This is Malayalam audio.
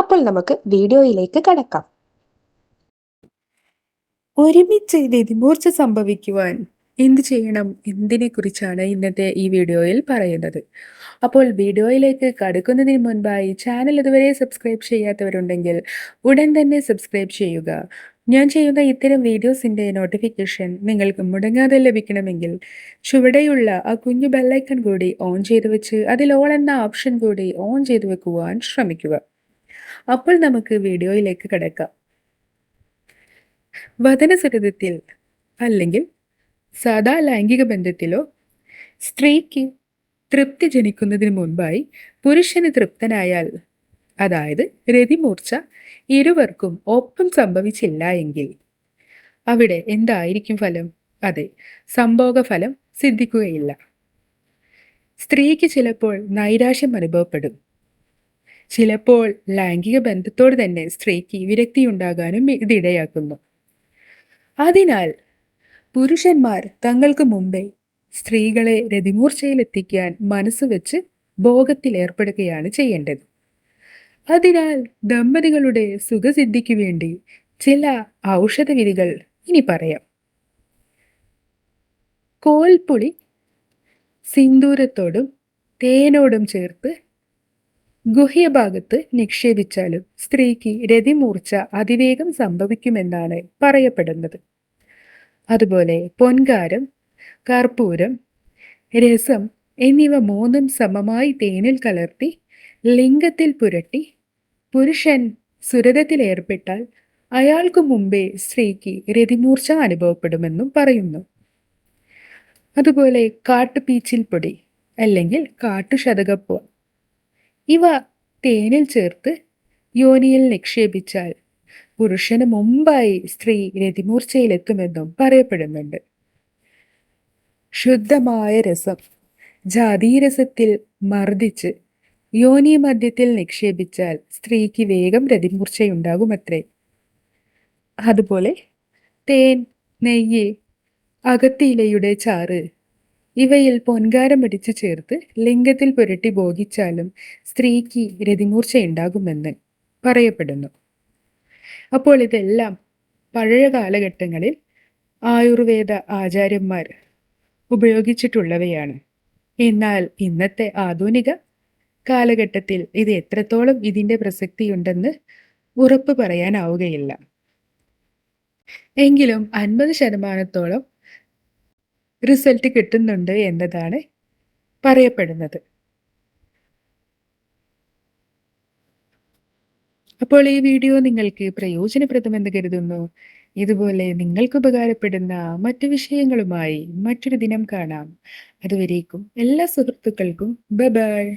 അപ്പോൾ നമുക്ക് വീഡിയോയിലേക്ക് കടക്കാം. ഒരുമിച്ച് രതിമൂർച്ച സംഭവിക്കുവാൻ എന്ത് ചെയ്യണം? എന്തിനെ കുറിച്ചാണ് ഇന്നത്തെ ഈ വീഡിയോയിൽ പറയുന്നത്? അപ്പോൾ വീഡിയോയിലേക്ക് കടക്കുന്നതിന് മുൻപായി ചാനൽ ഇതുവരെ സബ്സ്ക്രൈബ് ചെയ്യാത്തവരുണ്ടെങ്കിൽ ഉടൻ തന്നെ സബ്സ്ക്രൈബ് ചെയ്യുക. ഞാൻ ചെയ്യുന്ന ഇത്തരം വീഡിയോസിന്റെ നോട്ടിഫിക്കേഷൻ നിങ്ങൾക്ക് മുടങ്ങാതെ ലഭിക്കണമെങ്കിൽ ചുവടെയുള്ള ആ കുഞ്ഞു ബെല്ലൈക്കൺ കൂടി ഓൺ ചെയ്തു വെച്ച് അതിൽ ഓൾ എന്ന ഓപ്ഷൻ കൂടി ഓൺ ചെയ്തു വെക്കുവാൻ ശ്രമിക്കുക. അപ്പോൾ നമുക്ക് വീഡിയോയിലേക്ക് കിടക്കാം. വചനസരിതത്തിൽ അല്ലെങ്കിൽ സാധാ ലൈംഗിക ബന്ധത്തിലോ സ്ത്രീക്ക് തൃപ്തി ജനിക്കുന്നതിന് മുൻപായി പുരുഷന് തൃപ്തനായാൽ അതായത് രതിമൂർച്ച ഇരുവർക്കും ഒപ്പം സംഭവിച്ചില്ല എങ്കിൽ അവിടെ എന്തായിരിക്കും ഫലം? അതെ സംഭോഗ ഫലം സിദ്ധിക്കുകയില്ല. സ്ത്രീക്ക് ചിലപ്പോൾ നൈരാശ്യം അനുഭവപ്പെടും. ചിലപ്പോൾ ലൈംഗിക ബന്ധത്തോട് തന്നെ സ്ത്രീക്ക് വിരക്തിയുണ്ടാകാനും ഇതിടയാക്കുന്നു. അതിനാൽ പുരുഷന്മാർ തങ്ങൾക്ക് മുമ്പേ സ്ത്രീകളെ രതിമൂർച്ചയിലെത്തിക്കാൻ മനസ്സ് വെച്ച് ഭോഗത്തിൽ ഏർപ്പെടുകയാണ് ചെയ്യേണ്ടത്. അതിനാൽ ദമ്പതികളുടെ സുഖസിദ്ധിക്ക് വേണ്ടി ചില ഔഷധവിധികൾ ഇനി പറയാം. കോൽപ്പുളി സിന്ദൂരത്തോടും തേനോടും ചേർത്ത് ഗുഹ്യഭാഗത്ത് നിക്ഷേപിച്ചാലും സ്ത്രീക്ക് രതിമൂർച്ച അതിവേഗം സംഭവിക്കുമെന്നാണ് പറയപ്പെടുന്നത്. അതുപോലെ പൊൻകാരം കർപ്പൂരം രസം എന്നിവ മൂന്നും സമമായി തേനിൽ കലർത്തി ലിംഗത്തിൽ പുരട്ടി പുരുഷൻ സുരതത്തിൽ ഏർപ്പെട്ടാൽ അയാൾക്കു മുമ്പേ സ്ത്രീക്ക് രതിമൂർച്ച അനുഭവപ്പെടുമെന്നും പറയുന്നു. അതുപോലെ കാട്ടുപീച്ചിൽ പൊടി അല്ലെങ്കിൽ കാട്ടുശതകപ്പൂ ഇവ തേനിൽ ചേർത്ത് യോനിയിൽ നിക്ഷേപിച്ചാൽ പുരുഷന് മുമ്പായി സ്ത്രീ രതിമൂർച്ചയിലെത്തുമെന്നും പറയപ്പെടുന്നുണ്ട്. ശുദ്ധമായ രസം ജാതീരസത്തിൽ മർദ്ദിച്ച് യോനി മദ്യത്തിൽ നിക്ഷേപിച്ചാൽ സ്ത്രീക്ക് വേഗം രതിമൂർച്ചയുണ്ടാകുമത്രേ. അതുപോലെ തേൻ നെയ്യ് അകത്തിയിലയുടെ ചാറ് ഇവയിൽ പൊൻകാരം പിടിച്ചു ചേർത്ത് ലിംഗത്തിൽ പുരട്ടി ഭോഗിച്ചാലും സ്ത്രീക്ക് രതിമൂർച്ചയുണ്ടാകുമെന്ന് പറയപ്പെടുന്നു. അപ്പോൾ ഇതെല്ലാം പഴയ കാലഘട്ടങ്ങളിൽ ആയുർവേദ ആചാര്യന്മാർ ഉപയോഗിച്ചിട്ടുള്ളവയാണ്. എന്നാൽ ഇന്നത്തെ ആധുനിക കാലഘട്ടത്തിൽ ഇത് എത്രത്തോളം ഇതിന്റെ പ്രസക്തിയുണ്ടെന്ന് ഉറപ്പ് പറയാനാവുകയില്ല. എങ്കിലും അൻപത് ശതമാനത്തോളം റിസൾട്ട് കിട്ടുന്നുണ്ട് എന്നതാണ് പറയപ്പെടുന്നത്. അപ്പോൾ ഈ വീഡിയോ നിങ്ങൾക്ക് പ്രയോജനപ്രദമെന്ന് കരുതുന്നു. ഇതുപോലെ നിങ്ങൾക്ക് ഉപകാരപ്പെടുന്ന മറ്റു വിഷയങ്ങളുമായി മറ്റൊരു ദിനം കാണാം. അതുവരേക്കും എല്ലാ സുഹൃത്തുക്കൾക്കും ബബായ്